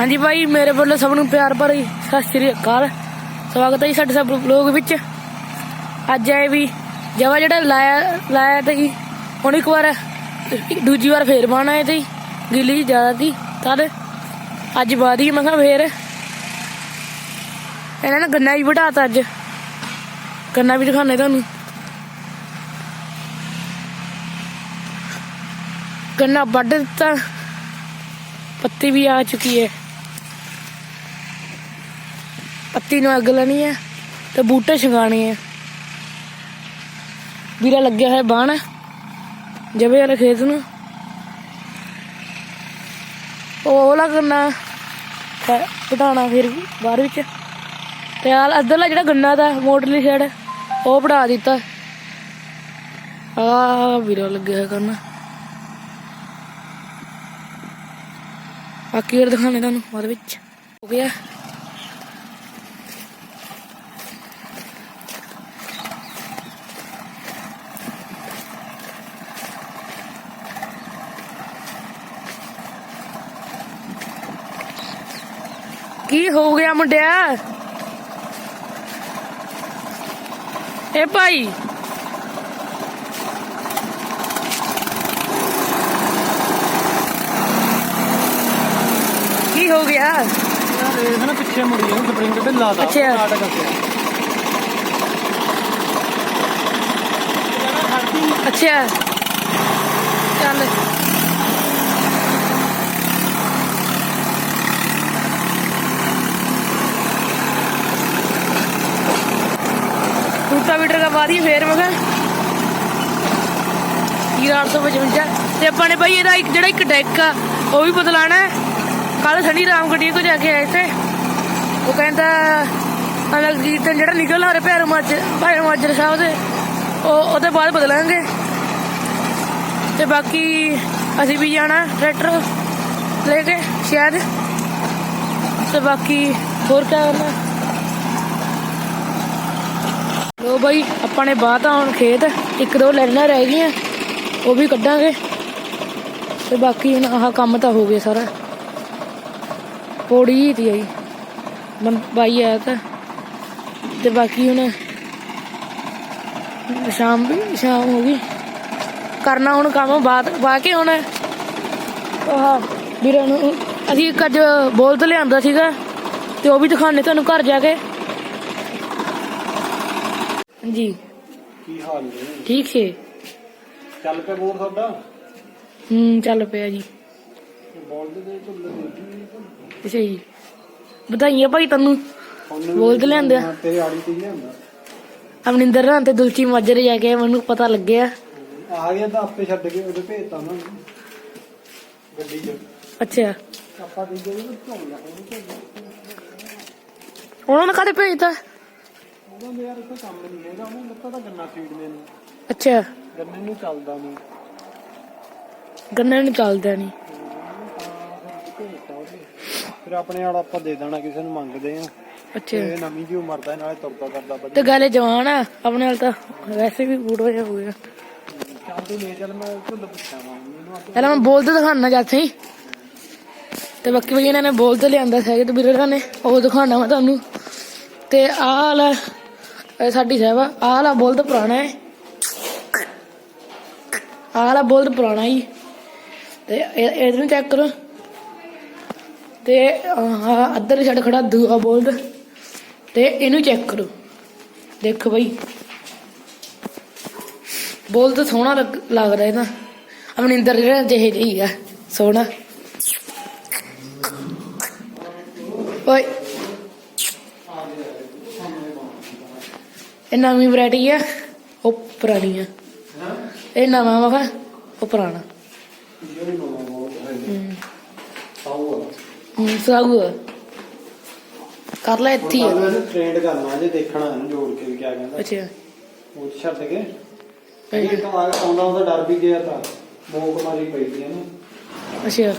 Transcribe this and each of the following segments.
ਹਾਂਜੀ ਭਾਈ, ਮੇਰੇ ਵੱਲੋਂ ਸਭ ਨੂੰ ਪਿਆਰ ਭਰੀ ਸਤਿ ਸ੍ਰੀ ਅਕਾਲ। ਸਵਾਗਤ ਹੈ ਜੀ ਸਾਡੇ ਸਭ ਲੋਕ ਵਿੱਚ। ਅੱਜ ਆਏ ਵੀ ਜਵਾ ਜਿਹੜਾ ਲਾਇਆ ਲਾਇਆ ਤੇ ਜੀ, ਹੁਣ ਇੱਕ ਵਾਰ, ਦੂਜੀ ਵਾਰ ਫੇਰ ਬਾਣਾ ਹੈ ਤੇ ਗਿੱਲੀ ਜਿਹੀ ਜ਼ਿਆਦਾ ਸੀ, ਤਦ ਅੱਜ ਬਾਦੀ ਮੈਂ ਕਿਹਾ ਫੇਰ ਇਹਨਾਂ ਨੇ ਗੰਨਾ ਵੀ ਵਢਾਤਾ ਅੱਜ। ਗੰਨਾ ਵੀ ਦਿਖਾਣੇ ਤੁਹਾਨੂੰ। ਗੰਨਾ ਵੱਢ ਦਿੱਤਾ, ਪੱਤੀ ਵੀ ਆ ਚੁੱਕੀ ਹੈ। ਪੱਤੀ ਨੂੰ ਅੱਗ ਲਾਣੀ ਹੈ ਤੇ ਬੂਟੇ ਛਗਾਣੇ ਹੈ ਵੀਰਾ ਲੱਗਿਆ ਹੈ ਬਾਣ ਜਵੇ ਵਾਲੇ ਖੇਤ ਨੂੰ। ਉਹ ਉਹਲਾ ਕਰਨਾ ਪਟਾਣਾ ਫਿਰ ਬਾਹਰ ਵਿੱਚ। ਤੇ ਆ ਅੱਧਰਲਾ ਜਿਹੜਾ ਗੰਨਾ ਦਾ ਮੋਟਰਲੀ ਸਾਈਡ ਉਹ ਪੜਾ ਦਿੱਤਾ। ਆ ਵੀਰਾ ਲੱਗਿਆ ਹੈ ਕਰਨਾ। ਬਾਕੀ ਹੋਰ ਦਿਖਾਣੇ ਤੁਹਾਨੂੰ ਬਾਅਦ ਵਿੱਚ। ਹੋ ਗਿਆ ਕੀ ਹੋ ਗਿਆ ਮੁੰਡਿਆ। ਏ ਭਾਈ। ਕੀ ਹੋ ਗਿਆ? ਇਹ ਨਾ ਪਿੱਛੇ ਮੁੜੀ ਹੈ ਸਪਰਿੰਗ ਤੇ ਲਾਦਾ ਅੱਛਾ। ਨਾਟਕ ਅੱਛਾ ਅੱਛਾ। ਚੱਲ। ਰੂਟਾ ਮੀਟਰ ਫੇਰ ਮੈਂ ਕਿਹਾ ਇਹ 855 ਤੇ ਆਪਾਂ ਨੇ ਭਾਈ ਇਹਦਾ ਇੱਕ, ਜਿਹੜਾ ਇੱਕ ਡੈਕ ਆ, ਉਹ ਵੀ ਬਦਲਾਣਾ ਕੱਲ ਸਣੀ ਰਾਮ ਗੱਡੀ ਕੋ ਜਾ ਕੇ ਆਏ ਤੇ ਉਹ ਕਹਿੰਦਾ ਅਲੱਗ ਤੇ ਜਿਹੜਾ ਨਿਕਲ ਆ ਰਿਹਾ ਭੈਰੋ ਮੱਝ ਭੈਰੋ ਮਾਜਰ ਸਾਹਿਬ ਦੇ, ਉਹ ਉਹਦੇ ਬਾਅਦ ਬਦਲਾਂਗੇ। ਤੇ ਬਾਕੀ ਅਸੀਂ ਵੀ ਜਾਣਾ ਟਰੈਕਟਰ ਲੈ ਕੇ ਸ਼ਾਇਦ। ਤੇ ਬਾਕੀ ਹੋਰ ਕਿਆ ਕਰਨਾ? ਲੋ ਬਾਈ, ਆਪਾਂ ਨੇ ਬਾਤ ਆ ਹੁਣ ਖੇਤ ਇੱਕ ਦੋ ਲੈਣਾ ਰਹਿ ਗਈਆਂ, ਉਹ ਵੀ ਕੱਢਾਂਗੇ। ਤੇ ਬਾਕੀ ਹੁਣ ਆਹ ਕੰਮ ਤਾਂ ਹੋ ਗਿਆ ਸਾਰਾ। ਪੌੜੀ ਹੀ ਤੀ ਆਈ ਬੰ- ਬਾਈ ਆਇਆ ਤਾਂ। ਤੇ ਬਾਕੀ ਹੁਣ ਸ਼ਾਮ ਵੀ, ਸ਼ਾਮ ਹੋ ਗਈ। ਕਰਨਾ ਹੁਣ ਕੰਮ ਬਾਅਦ ਬਾਅਦ ਕੇ ਹੁਣ। ਆਹ ਵੀਰਾਂ ਨੂੰ ਅਸੀਂ ਇੱਕ ਅੱਜ ਬੋਲਤ ਲਿਆਂਦਾ ਸੀਗਾ, ਤੇ ਉਹ ਵੀ ਦਿਖਾਣੇ ਤੁਹਾਨੂੰ ਘਰ ਜਾ ਕੇ। ਜੀ। ਕੀ ਹਾਲ ਨੇ? ਠੀਕ ਛੇ ਚੱਲ ਪਿਆ ਬੋਰ ਤੁਹਾਡਾ? ਹੂੰ ਚੱਲ ਪਿਆ ਜੀ। ਬੋਲਦੇ ਦੇ ਢੁੱਲੇ ਅੱਛਾ ਜੀ। ਵਧਾਈਆਂ ਭਾਈ ਤੈਨੂੰ ਬੋਲਦ ਲਿਆਂਦੇ ਆ। ਤੇਰੇ ਆੜੀ ਤੇ ਲਿਆਂਦਾ। ਅਮਨਿੰਦਰ ਨਾਲ ਤੇ ਦੁਲਚੀ ਮਾਜਰੇ ਜਾ ਕੇ ਮੈਨੂੰ ਪਤਾ ਲੱਗਿਆ। ਆ ਗਿਆ ਤਾਂ ਆਪੇ ਛੱਡ ਕੇ ਉਹਦੇ ਭੇਜਤਾ ਨਾ। ਗੱਡੀ 'ਚ। ਅੱਛਾ। ਆਪਾਂ ਉਹਨੂੰ ਭੇਜਿਆ ਉਹਨਾਂ ਨੇ ਕਾਹਦੇ ਭੇਜਤਾ ਉਹਨਾਂ ਦੇ ਯਾਰ ਇੱਥੇ ਕੰਮ ਨਹੀਂ ਹੈਗਾ ਉਹਨੂੰ ਲੱਤਾ ਤਾਂ ਗੰਨਾ ਫੀਡਨੇ ਨੂੰ। ਅੱਛਾ। ਗੰਨੇ ਨੂੰ ਚੱਲਦਾ ਨਹੀਂ। ਗੰਨਾ ਨੂੰ ਚੱਲਦਾ ਨਹੀਂ। ਭੇਜਤਾ ਉਹਨੇ ਫਿਰ ਆਪਣੇ ਵਾਲਾ ਆਪਾਂ ਦੇ ਦੇਣਾ ਕਿਸੇ ਨੂੰ ਮੰਗਦੇ ਆ। ਅੱਛਾ। ਤੇ ਨਵੀਂ ਜੀ ਮਰਦਾ ਨਾਲੇ ਤੁਰਦਾ ਕਰਦਾ ਵਧੀਆ। ਤੇ ਗੱਲ ਜਵਾਨ ਆ ਆਪਣੇ ਨਾਲ ਤਾਂ ਵੈਸੇ ਵੀ ਬੂਟ ਵਜਾ ਹੋ ਗਿਆ ਚੱਲ ਤੂੰ ਲੈ ਚੱਲ ਮੈਂ ਢੁੱਲ ਪੁੱਛਾਂ ਵਾ। ਮੈਨੂੰ ਆਪੇ ਪਹਿਲਾਂ ਮੈਂ ਬੋਲ ਤੇ ਦਿਖਾਣਾ ਜਾਂਦੇ ਹੀ ਤੇ ਬਾਕੀ ਵੀ ਇਹਨਾਂ ਨੇ ਬੋਲ ਤੇ ਲਿਆਂਦਾ ਸੀ ਤੇ ਵੀਰਾਂ ਨੇ ਉਹ ਦਿਖਾਣਾ ਮੈਂ ਤੁਹਾਨੂੰ। ਤੇ ਆਹ ਵਾਲਾ ਇਹ ਸਾਡੀ ਸਾਹਿਬ ਆਹਲਾ ਵਾਲਾ ਬੋਲ ਤਾਂ ਪੁਰਾਣਾ ਹੈ। ਆਹ ਵਾਲਾ ਪੁਰਾਣਾ ਹੀ ਤੇ ਇਹ- ਚੈੱਕ ਕਰੋ। ਤੇ ਆਹ ਅੱਧਰ ਛੱਡ ਖੜਾ ਦੂਆ ਬੋਲਦ। ਤੇ ਇਹਨੂੰ ਚੈੱਕ ਕਰੋ। ਦੇਖੋ ਬਈ। ਬੋਲਦ ਸੋਹਣਾ ਲੱਗਦਾ ਇਹਦਾ। ਅਮਨਿੰਦਰ ਜਿਹੜਾ ਜਿਹੇ ਜਿਹੀ ਆ, ਸੋਹਣਾ। ਓਏ। ਇਹ ਨਵੀਂ ਵੈਰਾਈਟੀ ਆ ਉਹ ਪੁਰਾਣੀ ਆ। ਇਹ ਨਵਾਂ ਵਾ ਉਹ ਪੁਰਾਣਾ। ਹੂੰ ਹੂੰ। ਸਾਗੂ ਆ। ਕਰ ਲੈ ਇੱਥੇ ਹੀ ਆ। ਕੱਲ ਇਹਨੂੰ ਟ੍ਰੇਨਡ ਕਰਨਾ ਜੇ ਦੇਖਣਾ ਇਹਨੂੰ ਜੋੜ ਕੇ ਵੀ ਕਿਆ ਕਹਿੰਦਾ। ਅੱਛਾ। ਉਹ 'ਚ ਛੱਡ ਕੇ। ਇਹ ਤਾਂ ਆ- ਆਉਂਦਾ ਉਹਦਾ ਡਰ ਵੀ ਗਿਆ ਤਾਂ। ਮੋਕ ਮਾਰੀ ਪਈ ਸੀ ਇਹਨੂੰ। ਅੱਛਾ।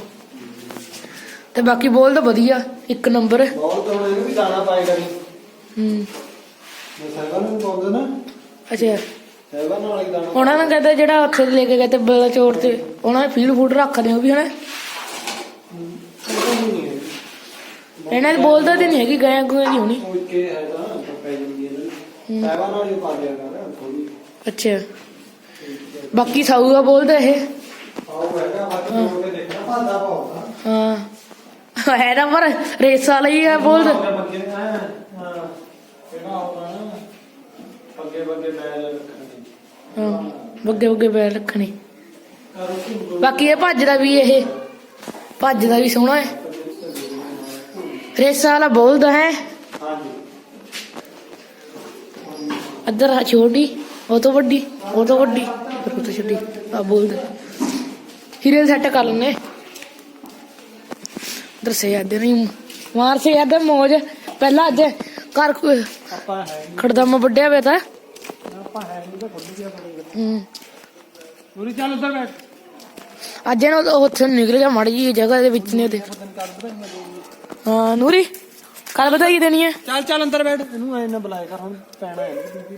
ਤੇ ਬਾਕੀ ਬੋਲ ਤਾਂ ਵਧੀਆ ਇੱਕ ਨੰਬਰ। ਬਹੁਤ ਹੁਣ ਇਹਨੂੰ ਵੀ ਦਾਣਾ ਪਾਏ ਕਰੀ ਹੂੰ। ਮੈਂ ਸਰਵਰ ਨੂੰ ਪਾਉਂਦਾ ਨਾ? ਅੱਛਾ। ਸਰਵਰ ਨਾਲ ਹੀ ਦਾਣਾ ਉਹਨਾਂ ਨੇ ਕਹਿੰਦੇ ਜਿਹੜਾ ਉੱਥੇ ਲੈ ਕੇ ਗਏ ਤੇ ਬਲਚੋਰ ਤੇ ਉਹਨਾਂ ਨੇ ਫੀਡ ਫੂਡ ਰੱਖਦੇ ਉਹ ਵੀ ਹਨਾ? ਹੈ। ਇਹਨਾਂ ਦੇ ਬੋਲਦਾ ਤੇ ਨਹੀਂ ਹੈਗੀ ਗਾਇਆ ਗੁਆ ਨਹੀਂ ਹੋਣੀ। ਉਹ ਕੇ ਹੈ ਤਾਂ ਪੈ ਜਾਂਦੀ ਹੈ। ਨਾ ਸਾਈਵਾਂ ਨਾਲ ਹੀ ਪਾ ਦਿਆ ਕਰ ਥੋੜੀ ਅੱਛਾ। ਬਾਕੀ ਸਾਊਗਾ ਬੋਲਦਾ ਇਹ। ਆਉ ਹੈਗਾ ਬਾਕੀ ਜੋੜ ਕੇ ਦੇਖਣਾ ਭਾਦਾ ਪਾਉਂਦਾ ਹਾਂ। ਹੈ ਨਾ ਪਰ ਰੇਸਾ ਲਈ ਆ ਬੋਲਦਾ। ਨੇ ਹਾਂ। ਬੱਗੇ ਪੈ ਰੱਖਣੇ। ਹਾਂ ਬੱਗੇ ਬੱਗੇ ਪੈਰ ਰੱਖਣੇ। ਬਾਕੀ ਇਹ ਭੱਜਦਾ ਵੀ ਇਹ। ਭੱਜਦਾ ਵੀ ਸੋਹਣਾ ਹੈ। ਰੇਸਾ ਵਾਲਾ ਬੋਲਦਾ ਹੈ। ਹਾਂਜੀ। ਅੱਧਰ ਆ ਛੋਟੀ ਉਹ ਤੋਂ ਵੱਡੀ ਉਹ ਤੋਂ ਵੱਡੀ। ਉਹ ਤੋਂ ਛੋਟੀ ਆ ਬੋਲਦਾ। ਹੀਰੇ ਸੈੱਟ ਕਰ ਲੈਨੇ ਦਰਸੇ ਯਾਦ ਨਹੀਂ ਮਾਰ ਸੇ ਯਾਦ ਮੌਜ। ਪਹਿਲਾਂ ਅੱਜ ਘਰ ਖੜਦਾ ਮੈਂ ਵੱਡਿਆ ਵੇ ਤਾਂ। ਆਪਾਂ ਹੈ ਨਹੀਂ ਤਾਂ ਖੁੱਲ ਗਿਆ ਪੜੇਗਾ ਹੂੰ। ਪੂਰੀ ਚੱਲ ਉੱਧਰ ਬੈਠ। ਅੱਜ ਇਹਨਾਂ ਉਹ ਉੱਥੇ ਨਿਕਲ ਗਿਆ ਮੜ ਜੀ ਜਗ੍ਹਾ ਦੇ ਵਿੱਚ ਨੇ ਉਹਦੇ ਕਰ ਹਾਂ ਨੂਰੀ ਕੱਲ ਬਤਾਈ ਦੇਣੀ ਹੈ। ਚੱਲ ਚੱਲ ਅੰਦਰ ਬੈਠ। ਇਹਨੂੰ ਐ ਨਾ ਬੁਲਾਇਆ ਕਰ ਹੁਣ ਪੈਣਾ ਹੈ ਨਾ।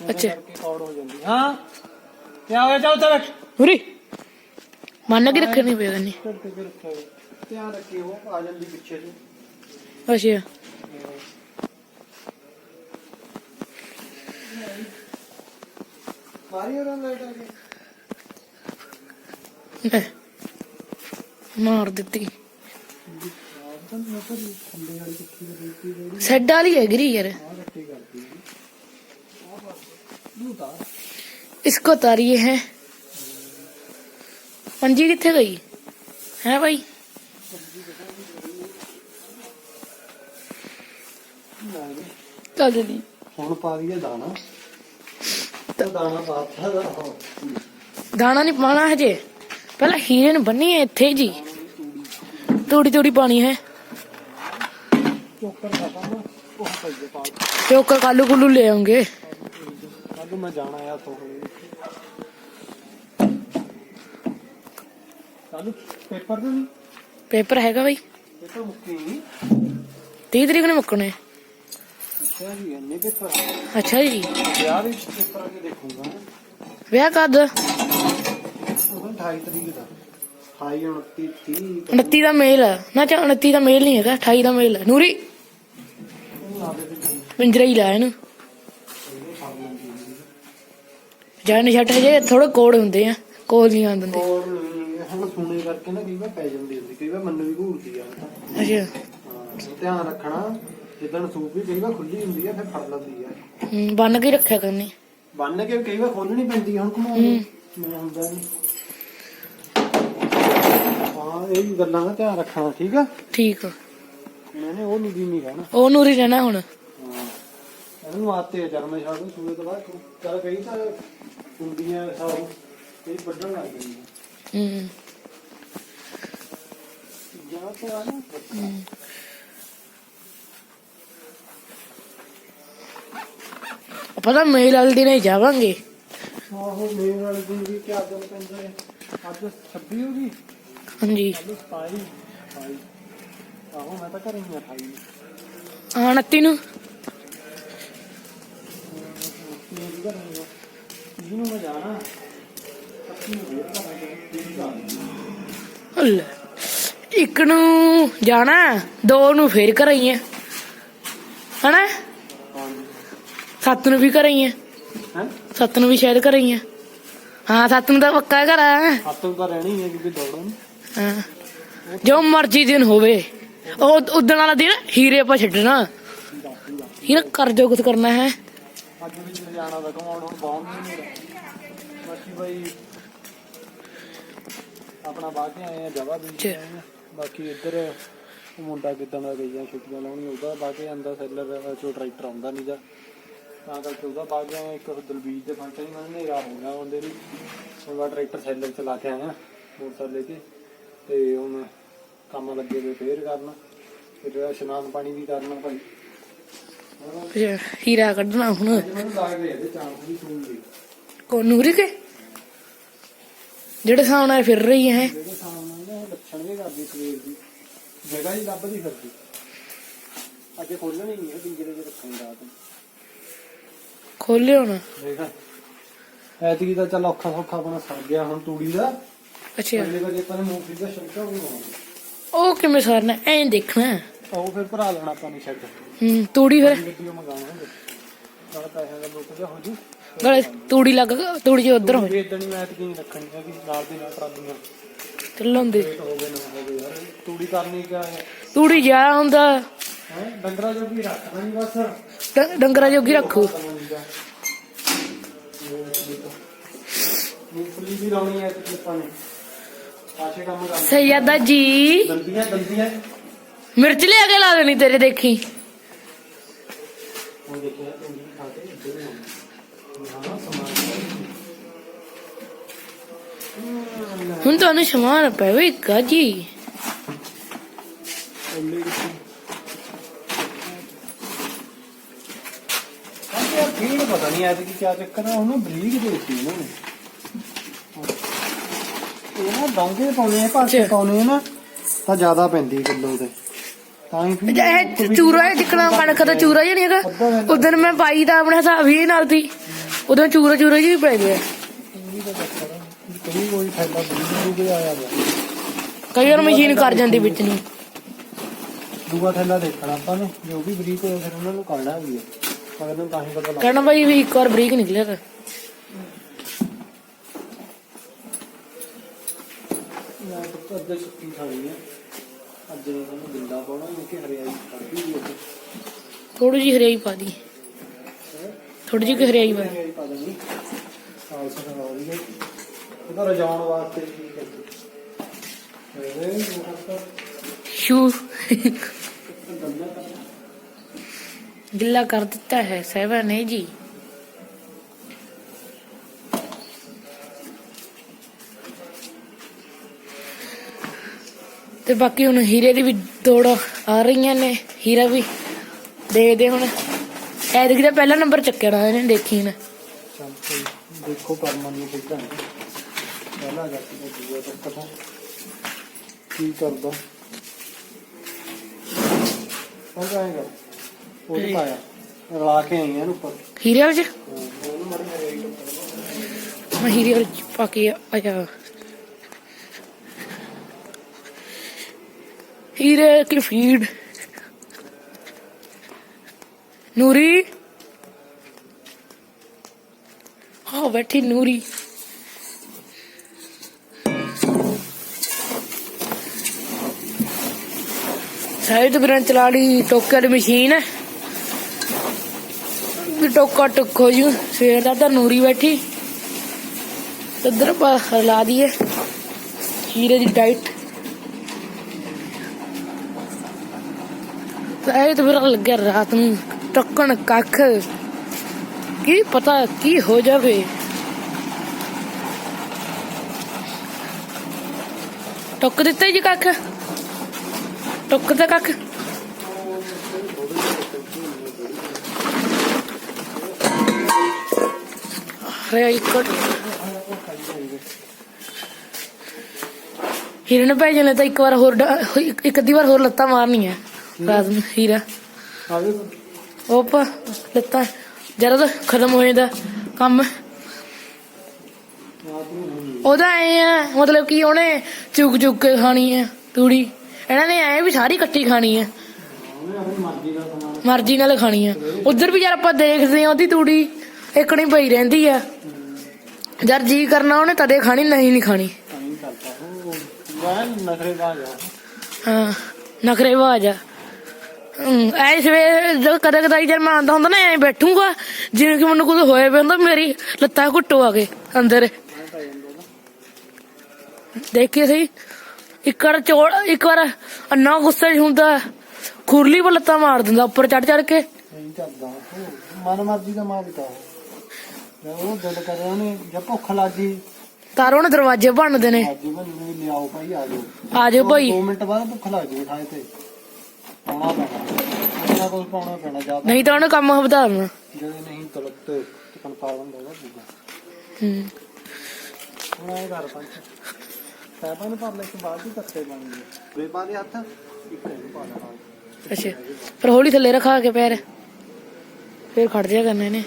ਨੂੰ ਅੱਛਾ। ਕਰਕੇ ਕੌੜ ਹੋ ਜਾਂਦੀ ਹਾਂ। ਕੀ ਹੋਇਆ? ਚੱਲ ਉੱਧਰ ਬੈਠ। ਨੂਰੀ ਮੰਨ ਕੇ ਰੱਖਣੀ ਪਏਗਾ ਨਹੀਂ ਢਿੱਡ ਤੇ ਰੱਖਿਆ ਹੋਇਆ। ਧਿਆਨ ਰੱਖੀ ਉਹ ਆ ਜਾਂਦੀ ਪਿੱਛੇ ਤੋਂ। ਅੱਛਾ। मार देती। सेट डाली है गिरी यार। इसको उतारिए है। पंजी कितने गई? है भाई? चल दी हूँ पा दी दाना ਦਾਣਾ ਪਾਤਾ ਦਾ ਨਹੀਂ ਪਾਣਾ ਹਜੇ। ਪਹਿਲਾਂ ਹੀਰੇ ਨੂੰ ਬੰਨੀਏ ਇੱਥੇ ਜੀ। ਤੂੜੀ ਤੂੜੀ ਪਾਣੀ ਹੈ। ਚੋਕਰ ਉਹ ਕਾਲੂ ਕੁਲੂ ਲੈ ਆਉਂਗੇ। ਕੱਲ ਮੈਂ ਜਾਣਾ ਆ ਥੋੜੇ ਪੇਪਰ ਹੈਗਾ ਬਈ। ਪੇਪਰ ਤਰੀਕ ਨੂੰ ਮੁੱਕਣੇ। ਅੱਛਾ ਜੀ। ਵਿਆਹ ਵਿੱਚ ਪੇਪਰ ਆ ਕੇ ਦੇਖੂਗਾ? ਵਿਆਹ ਕਦ? 28 ਤਰੀਕ ਦਾ। 29 30 29 ਦਾ ਮੇਲ। ਨਾ ਚਾ 29 ਦਾ ਮੇਲ ਨਹੀਂ ਹੈਗਾ 28 ਦਾ ਮੇਲ। ਨੂਰੀ। ਪਿੰਜਰੇ ਹੀ ਲਾਇਆ ਨਾ ਜਾਨ ਛੱਟ ਜੇ ਥੋੜਾ ਕੋੜ ਹੁੰਦੇ ਆ ਕੋਲ ਨਹੀਂ ਆਉਂਦੇ ਹੁਣ ਸੁਣੇ ਕਰਕੇ ਨਾ ਕਈ ਵਾਰ ਪੈ ਜਾਂਦੀ ਹੁੰਦੀ ਕਈ ਵਾਰ ਮੰਨ ਵੀ ਘੂਰਦੀ ਆ। ਅੱਛਾ। ਧਿਆਨ ਰੱਖਣਾ। ਜਿੱਦਣ ਸੂਪ ਵੀ ਕਈ ਵਾਰ ਖੁੱਲੀ ਹੁੰਦੀ ਆ ਫਿਰ ਫੜ ਲੈਂਦੀ ਆ। ਹਮ, ਬੰਨ ਕੇ ਰੱਖਿਆ ਕਰਨੀ। ਬੰਨ ਕੇ ਕਈ ਵਾਰ ਖੋਲਣੀ ਪੈਂਦੀ ਆ, ਹੁਣ ਘੁਮਾ ਦੇ ਮੈਂ ਹੁੰਦਾ ਨਹੀਂ ਹਾਂ ਇਹ ਵੀ ਗੱਲਾਂ ਦਾ ਧਿਆਨ ਰੱਖਣਾ ਠੀਕ ਆ? ਠੀਕ ਆ। ਮੈਨੇ ਉਹ ਨਹੀਂ ਨਹੀਂ ਰਹਿਣਾ। ਉਹ ਨੂਰੀ ਰਹਿਣਾ ਹੁਣ। ਹਾਂ। ਇਹਨੂੰ ਆਤੇ ਜਰਮੇ ਛਾੜ ਨੂੰ ਸੂਏ ਤੋਂ ਬਾਅਦ ਚੱਲ ਕਈ ਤਾਂ ਹੁੰਦੀਆਂ ਸਾਰੂ ਇਹ ਵੱਢਣ ਲੱਗ ਜਾਂਦੀਆਂ। ਹਮ, ਜਾਂ ਤੇ ਆ ਨਾ। ਪਤਾ ਮੇਲ ਵਾਲੇ ਦਿਨ ਹੀ ਜਾਵਾਂਗੇ। ਆਹੋ ਮੇਰੇ ਵਾਲੇ ਦਿਨ ਵੀ ਕਿਆ ਦਿਨ ਪੈਂਦਾ ਹੈ। ਅੱਜ 26 ਹੋ ਗਈ? ਹਾਂਜੀ। ਕੱਲ 27 28 ਆਹੋ ਮੈਂ ਤਾਂ ਘਰੇ ਹੀ ਆ 28 ਹਾਂ 29 ਨੂੰ। ਜਿਹਨੂੰ ਮੈਂ ਜਾਣਾ। ਇੱਕ ਨੂੰ ਜਾਣਾ ਦੋ ਨੂੰ ਫੇਰ ਹਨਾ? ਹਾਂਜੀ ਸੱਤ ਨੂੰ ਵੀ ਘਰੇ ਆ। ਹੈ? ਸੱਤ ਨੂੰ ਵੀ ਸ਼ਾਇਦ ਘਰੇ ਹੀ ਆ। ਹਾਂ ਸੱਤ ਨੂੰ ਤਾਂ ਪੱਕਾ ਘਰ ਆ। ਹੱਥੋਂ ਤਾਂ ਰਹਿਣੀ ਹੈ ਕਿਉਂਕਿ ਦੌੜਨ ਹਾਂ। ਜੋ ਮਰਜ਼ੀ ਦਿਨ ਹੋਵੇ ਉਹ ਉਦਣ ਵਾਲਾ ਦਿਨ ਹੀਰੇ ਆਪਾਂ ਛੱਡਣਾ। ਹੀਰਾ ਕਰ ਜੋ ਕੁਝ ਕਰਨਾ ਹੈ। ਅੱਜ ਵੀ ਜੇ ਜਾਣਾ ਤਾਂ ਕਮਾਉਣ ਹੁਣ ਬਾਹਰ ਨਹੀਂ ਮੇਰਾ ਬਾਕੀ ਬਾਈ ਆਪਣਾ ਬਾਅਦ ਚ ਆਏ ਆ ਜਵਾ ਵੀ। ਬਾਕੀ ਇੱਧਰ ਉਹ ਮੁੰਡਾ ਕਿਦਾਂ ਦਾ ਗਈਆਂ ਛੁੱਟੀਆਂ ਲਾਉਣੀ ਉਹਦਾ ਬਾਅਦ ਆਂਦਾ ਸੈਲਰ ਚੋ ਟਰੈਕਟਰ ਆਉਂਦਾ ਨਹੀਂਗਾ ਤਾਂ ਕਰਕੇ ਉਹਦਾ ਬਾਅਦ ਚ ਇੱਕ ਦਲਬੀਰ ਦੇ ਫੰਕਸ਼ਨ ਮੈਂ ਹਨੇਰਾ ਹੋ ਗਿਆ ਬੰਦੇ ਨੂੰ ਹੁਣ ਮੈਂ ਟਰੈਕਟਰ ਸੈਲਰ ਚਲਾ ਕੇ ਆਇਆ ਮੋਟਰਸਾਈਕਲ ਲੈ ਕੇ ਤੇ ਹੁਣ ਕੰਮ ਲੱਗੇ ਵੇ ਫੇਰ ਕਰਨਾ ਫਿਰ ਇਸ਼ਨਾਨ ਪਾਣੀ ਵੀ ਕਰਨਾ ਭਾਈ। ਅੱਛਾ, ਹੀਰਾ ਕੱਢਣਾ ਹੁਣ। ਵੀ ਕੋ ਨੂਰੀ ਕੇ? ਜਿਹੜੇ ਸਾਹਮਣੇ ਫਿਰ ਰਹੀ ਹੈ। ਜਿਹੜੇ ਸਾਹਮਣੇ ਨਾ ਇਹ ਲੱਛਣ ਵੀ ਕਰਦੀ ਸਵੇਰ ਦੀ। ਜਗ੍ਹਾ ਹੀ ਲੱਭਦੀ ਫਿਰਦੀ। ਅੱਜ ਖੋਲਣੀ ਨਹੀਂ ਹੈ ਪਿੰਜਰੇ 'ਚ ਰੱਖਣੀ ਰਾਤ ਨੂੰ ਖੋਲਿਓ ਨਾ। ਦੇਖਾ। ਐਤਕੀ ਤਾਂ ਚੱਲ ਔਖਾ ਸੌਖਾ ਆਪਣਾ ਸਰ ਗਿਆ ਹੁਣ ਤੂੜੀ ਦਾ। ਅੱਛਾ। ਅਗਲੇ ਵਾਰ ਆਪਾਂ ਨੇ ਮੂੰਗਫਲੀ ਦਾ ਛਿਲਕਾ ਵੀ ਲਾਉਣਾ ਉਹ ਕਿਵੇਂ ਸਰਨਾ ਐਂ ਦੇਖਣਾ। ਉਹ ਫਿਰ ਭਰਾ ਲੈਣਾ ਆਪਾਂ ਨੇ ਛੱਡ ਹੂੰ ਤੂੜੀ ਫਿਰ। ਨਾਲ ਦਾ ਲੁੱਟ ਜਾ ਹੋ ਜੂ। ਗਲੇ ਤੂੜੀ ਲੱਗ ਤੂੜੀ ਜੇ ਉਧਰ ਹੋ ਇਹ ਇਦਾਂ ਮੈਂ ਤੇ ਨਹੀਂ ਰੱਖਣੀ ਹੈਗੀ ਨਾਲ ਦੀ ਨਾਲ ਟਰਾਲੀਆਂ ਚੱਲਣ ਦੇ। ਲੇਟ ਹੋ ਗਏ ਨਾ ਹੋ ਗਏ ਯਾਰ। ਤੂੜੀ ਕਰਨੀ ਕਿਆ ਹੈ? ਤੂੜੀ ਜਾ ਹੁੰਦਾ। ਹੈ? ਡੰਗਰਾ ਜੋ ਵੀ ਰੱਖਣਾ ਨਹੀਂ ਬਸ। ਡ- ਡੰਗਰਾਂ ਜੋਗੀ ਰੱਖੋ। ਮੂੰਗਫਲੀ ਵੀ ਲਾਉਣੀ ਹੈ ਤੇ ਆਪਾਂ ਨੇ। ਆਸ਼ੇ ਕੰਮ ਕਰ ਸੈਯਦਾ ਜੀ। ਦੰਦੀਆਂ ਦੰਦੀਆਂ ਮਿਰਚ ਲਿਆ ਕੇ ਲਾ ਦੇਣੀ ਤੇਰੇ ਦੇਖੀ। ਹੁਣ ਦੇਖਿਆ ਤੂੰ ਖਾ ਕੇ ਇੱਧਰ ਆਉਣਾ। ਹਾਂ ਸਮਾਨ ਹੁਣ ਤੁਹਾਨੂੰ ਸਮਾਨ ਪਵੇਗਾ ਜੀ। ਉੱਲੇ ਕਿੱਥੇ ਆਹ ਯਾਰ ਫੀਡ ਪਤਾ ਨਹੀਂ ਐਤ ਕੀ ਕਿਆ ਚੱਕਰ ਆ? ਉਹਨੂੰ ਬਰੀਕ ਦੇ ਦਿੱਤੀ ਉਹਨਾਂ ਨੇ। ਇਹ ਨਾ ਡੋਂਗੇ ਪਾਉਣੇ ਆ ਭਾਸ਼ੇ। ਪਾਉਣੇ ਆ ਨਾ ਤਾਂ ਜ਼ਿਆਦਾ ਪੈਂਦੀ ਕਿਲੋ ਦੇ। ਤਾਂ ਹੀ feed ਇਹ ਚੂਰਾ ਜਿਕਣਾ ਕਣਕ ਦਾ ਚੂਰਾ ਨਹੀਂ ਹੈਗਾ। ਉਦੋਂ ਮੈਂ ਪਾਈ ਦਾ ਆਪਣੇ ਹਿਸਾਬ ਹੀ ਨਾਲ ਤੀ ਉਦੋਂ ਚੂਰਾ ਚੂਰਾ ਜੀ ਪੈ ਗਿਆ ਦਾ ਕਈ ਕੋਈ ਫਾਇਦਾ ਬਰੀਕ ਨੂੰ ਆਇਆ ਵਾ। ਕਈ ਵਾਰ ਮਸ਼ੀਨ ਕਰ ਜਾਂਦੀ ਵਿੱਚ ਨੂੰ। ਦੂਆ ਥੈਲਾ ਦੇਖਣਾ ਆਪਾਂ ਨੇ ਜੋ ਵੀ ਬਰੀਕ ਹੋਇਆ ਫਿਰ ਉਹਨਾਂ ਨੂੰ ਕਰਨਾ ਵੀ ਹੈ ਅਗਰ ਨੂੰ ਤਾਂ ਹੀ ਪਤਾ ਲੱਗ ਕਹਿਣਾ ਬਾਈ ਵੀ ਇੱਕ ਵਾਰ ਬਰੀਕ ਨਿਕਲਿਆ ਤਾਂ। ਮੈਂ ਤਾਂ ਅੱਧੇ ਸੁੱਕੀ ਖਾਣੀ ਹੈ ਅੱਜ ਇਹਨੂੰ ਗਿੱਲਾ ਪਾਉਣਾ ਕਿਉਂਕਿ ਹਰਿਆਈ ਵੀ ਥੋੜੀ ਜਿਹੀ ਹਰਿਆਈ ਪਾ ਦੀ। ਥੋੜੀ ਜਿਹੀ ਕੁ ਹਰਿਆਈ ਪਾ ਹਰਿਆਈ ਪਾ ਦੇਣੀ। ਸਾਲ ਸਦਾ ਹੋ ਗਈ ਇਹਦਾ ਰਜਾਉਣ ਵਾਸਤੇ ਕੀ ਕਰਦੇ ਉਹ ਸ਼ੂ। ਗਿੱਲਾ ਕਰ ਦਿੱਤਾ ਹੈ। ਸਹਿਬਾ ਨੇ ਜੀ। ਤੇ ਬਾਕੀ ਹੁਣ ਹੀਰੇ ਦੀ ਵੀ ਦੌੜ ਆ ਰਹੀਆਂ ਨੇ। ਹੀਰਾ ਵੀ ਦੇਖਦੇ ਹੁਣ। ਐਤਕੀ ਦਾ ਪਹਿਲਾ ਨੰਬਰ ਚੱਕਿਆ ਇਹਨੇ, ਦੇਖੀ ਨਾ। ਚੱਲ ਕੋਈ ਦੇਖੋ ਕਰਮਨ ਨੂੰ ਕਿੱਦਾਂ ਪਹਿਲਾ ਜਾ ਕੇ ਦੂਆ ਤੱਕ ਕੀ ਕਰਦਾ? ਹੋ ਜਾਏਗਾ ਉਹ ਤਾਂ ਪਾਇਆ। ਰਲਾ ਕੇ ਆਈ ਇਹਨੂੰ ਉੱਪਰ। ਹੀਰੇ ਵਿੱਚ ਉਹਨੂੰ ਮੜੀ ਹਰਿਆਈ ਟੱਪਰ ਮੈਂ ਹੀਰੇ ਵਿੱਚ ਪਾ ਕੇ ਆਇਆ ਹੀਰੇ ਕੀ ਫੀਡ ਨੂਰੀ? ਹਾਂ ਬੈਠੀ ਨੂਰੀ। ਸਾਈਡ ਬਰਾਂ ਚਲਾ ਲਈ ਟੋਕੇ ਮਸ਼ੀਨ ਹੈ। ਵੀ ਟੋਕਾ ਟੁੱਕੋ ਜੂ, ਸਵੇਰ ਦਾ ਤਾਂ ਨੂਰੀ ਬੈਠੀ। ਉਧਰ ਪਾ, ਲਾ ਦਈਏ। ਹੀਰੇ ਦੀ ਡਾਈਟ ਇਹ ਤਾਂ ਫਿਰ ਲੱਗਿਆ ਰਾਤ ਨੂੰ, ਟੱਕਣ ਕੱਖ। ਕੀ ਪਤਾ ਕੀ ਹੋ ਜਾਵੇ। ਟੁੱਕ ਦਿੱਤਾ ਜੀ ਕੱਖ? ਟੁੱਕ ਤੇ ਕੱਖ? ਹਰੇ ਇੱਕ ਹੀਰੇ ਨੇ ਭੇਜਣ ਲਈ ਤਾਂ ਇੱਕ ਵਾਰ ਹੋਰ ਇੱਕ ਅੱਧੀ ਵਾਰ ਹੋਰ ਲੱਤਾਂ ਮਾਰਨੀਆਂ। ਰਾਤ ਨੂੰ ਹੀਰਾ। ਓਪ ਲੱਤਾਂ। ਜਰਾ ਖਤਮ ਹੋ ਜਾਂਦਾ ਕੰਮ। ਉਹਦਾ ਐ ਆ ਮਤਲਬ ਕਿ ਉਹਨੇ ਚੁੱਕ ਚੁੱਕ ਕੇ ਖਾਣੀ ਆ ਤੂੜੀ। ਇਹਨਾਂ ਨੇ ਐ ਵੀ ਸਾਰੀ ਇਕੱਠੀ ਖਾਣੀ ਆਪਣੀ ਮਰਜ਼ੀ ਨਾਲ ਖਾਣੀ। ਆ। ਉਧਰ ਵੀ ਯਾਰ ਆਪਾਂ ਦੇਖਦੇ ਆ ਉਹਦੀ ਤੂੜੀ। ਇਕਣੀ ਪਈ ਰਹਿੰਦੀ ਆ। ਯਾਰ ਜੀ ਕਰਨਾ ਉਹਨੇ ਤਦੇ ਖਾਣੀ, ਨਹੀਂ ਨਹੀਂ ਖਾਣੀ। ਤਾਂ ਕਰਦਾ ਉਹ ਮੈਂ ਨਖਰੇ ਬਾਜ ਆ। ਹਾਂ ਨਖਰੇ ਬਾਜ ਆ ਐ ਸਵੇ ਜਦ ਕਦੇ ਕਦਾਈ ਜਦ ਮੈਂ ਆਂਦਾ ਹੁੰਦਾ ਨਾ, ਐ ਬੈਠੂਗਾ, ਜਿਵੇਂ ਕਿ ਮੈਨੂੰ ਕੁਝ ਹੋਇਆ ਪਿਆ ਹੁੰਦਾ, ਮੇਰੀ ਲੱਤਾਂ ਘੁੱਟੋ ਆ ਕੇ ਅੰਦਰ। ਮੈਂ ਦੇਖੀਏ ਸਹੀ, ਇੱਕ ਵਾਰ ਚੋੜ, ਇੱਕ ਵਾਰ ਅੰਨਾ ਗੁੱਸੇ 'ਚ ਹੁੰਦਾ, ਖੁਰਲੀ ਪਰ ਲੱਤਾਂ ਮਾਰ ਦਿੰਦਾ, ਉੱਪਰ ਚੜ ਚੜ ਕੇ। ਨਹੀਂ ਕਰਦਾ, ਮਨ ਮਰਜ਼ੀ ਦਾ ਮਾਲਕ ਆ ਉਹ ਜਦ ਉਹ ਦਿਲ ਕਰਿਆ ਉਹਨੇ ਜਾਂ ਭੁੱਖ ਲੱਗੀ। ਤਾਰੋਂ ਨੇ। ਦਰਵਾਜ਼ੇ ਭੰਨਦੇ ਨੇ ਅੱਜ ਨਹੀਂ ਲਿਆਓ ਭਾਈ ਆ ਜਾਓ। ਆ ਜਾਓ ਭਾਈ। 2 ਮਿੰਟ ਬਾਅਦ ਭੁੱਖ ਲੱਗ ਜੂ ਖਾਏ ਤੇ। ਪਾਉਣਾ ਪੈਣਾ। ਉਹਨਾਂ ਕੋਲ ਪਾਉਣਾ ਪੈਣਾ ਜ਼ਿਆਦਾ। ਨਹੀਂ ਤਾਂ ਉਹਨੇ ਕੰਮ ਵਧਾ ਦੇਣਾ ਜਿਹੜੇ ਨਹੀਂ ਤਲਕ ਤੇ ਹੋਗਾ ਦੂਗਾ ਹੂੰ। ਹੁਣ ਇਹ ਘਰ ਪੰਚ ਸਾਹਿਬਾਂ ਨੂੰ ਭਰ ਲੈ ਕੇ ਬਾਅਦ ਹੀ ਕੱਟੇ ਬਣ ਗਏ ਦੇ ਹੱਥ? ਇੱਕ ਇਹਨੂੰ ਪਾ। ਅੱਛਾ। ਪਰ ਹੌਲੀ ਥੱਲੇ ਰਖਾ ਕੇ ਪੈਰ। ਫਿਰ ਖੜ ਜਾ ਕਰਨੇ ਨੇ।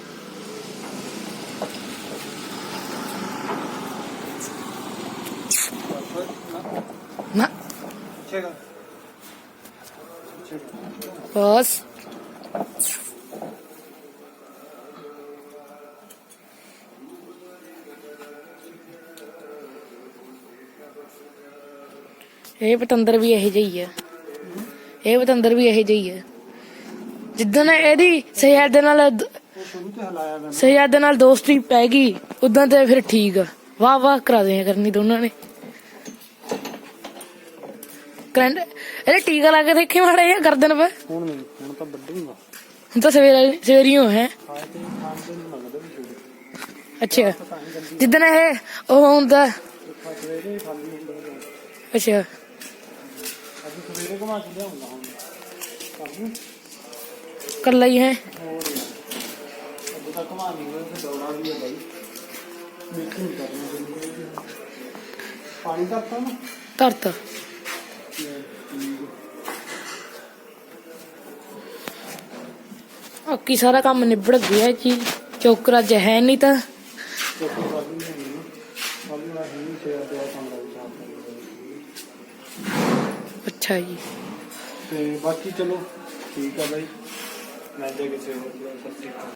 ਨਾ ਪਿੱਛੇ ਬਸ। ਇਹ ਪਤੰਦਰ ਵੀ ਇਹੋ ਜਿਹੀ ਹੈ ਇਹ ਪਤੰਦਰ ਵੀ ਇਹੋ ਜਿਹੀ ਹੈ ਜਿੱਦਾਂ ਇਹਦੀ ਸਹਿਜ ਦੇ ਨਾਲ ਦ- ਦੇ ਨਾਲ ਦੋਸਤੀ ਪੈ ਗਈ, ਉਦਾਂ ਤੇ ਫਿਰ ਠੀਕ ਆ। ਵਾਹ ਵਾਹ ਕਰਾ ਦੇ ਕਰਨੀ ਦੋਨਾਂ ਨੇ। ਕਰੰਟ ਇਹਦੇ ਟੀਕਾ ਲਾ ਕੇ ਦੇਖੀ ਮਾੜੇ ਜਿਹਾ ਗਰਦਨ ਪੇ ਹੁਣ ਨਹੀਂ ਹੁਣ ਤਾਂ ਵੱਢੂਗਾ। ਹੁਣ ਤਾਂ ਸਵੇਰੇ ਸਵੇਰੀਓ ਹੈ ਨੂੰ ਸ਼ੁਰੂ। ਅੱਛਾ ਜਿੱਦਣ ਇਹ ਉਹ ਹੁੰਦਾ। ਸਵੇਰੇ ਹੈ। ਅੱਛਾ ਸਵੇਰੇ ਕੱਲਾ ਹੀ ਹੈ। ਹੋਰ ਅੱਜ ਤੱਕ ਘੁਮਾ ਨਹੀਂ ਹੋਇਆ ਤੇ ਦੌੜਾ ਵੀ ਹੈ ਬਾਈ ਮਿੱਟੀ ਨਹੀਂ ਕਰਨੀ ਜਿੰਨੀ ਪਾਣੀ ਕਰਤਾ ਨਾ ਧਰਤ ਬਾਕੀ ਸਾਰਾ ਕੰਮ ਨਿਬੜ ਗਿਆ ਜੀ। ਚੋਕਰ ਅੱਜ ਹੈ ਨਹੀਂ ਤਾਂ। ਚੋਕੀ ਵਾਲੀ ਨਹੀਂ ਹੋਣੀ ਵਾਲੀ ਵਾਲੀ ਹੀ ਸ਼ੇਅਰ ਦੇ ਕਮਰਾ ਵੀ ਸਾਫ਼ ਕਰ ਅੱਛਾ ਜੀ। ਤੇ ਬਾਕੀ ਚਲੋ, ਠੀਕ ਆ ਬਾਈ। ਮੈਂ ਜੇ ਕਿਸੇ ਹੋਰ ਦੀ ਸਤਿ ਸ਼੍ਰੀ ਅਕਾਲ।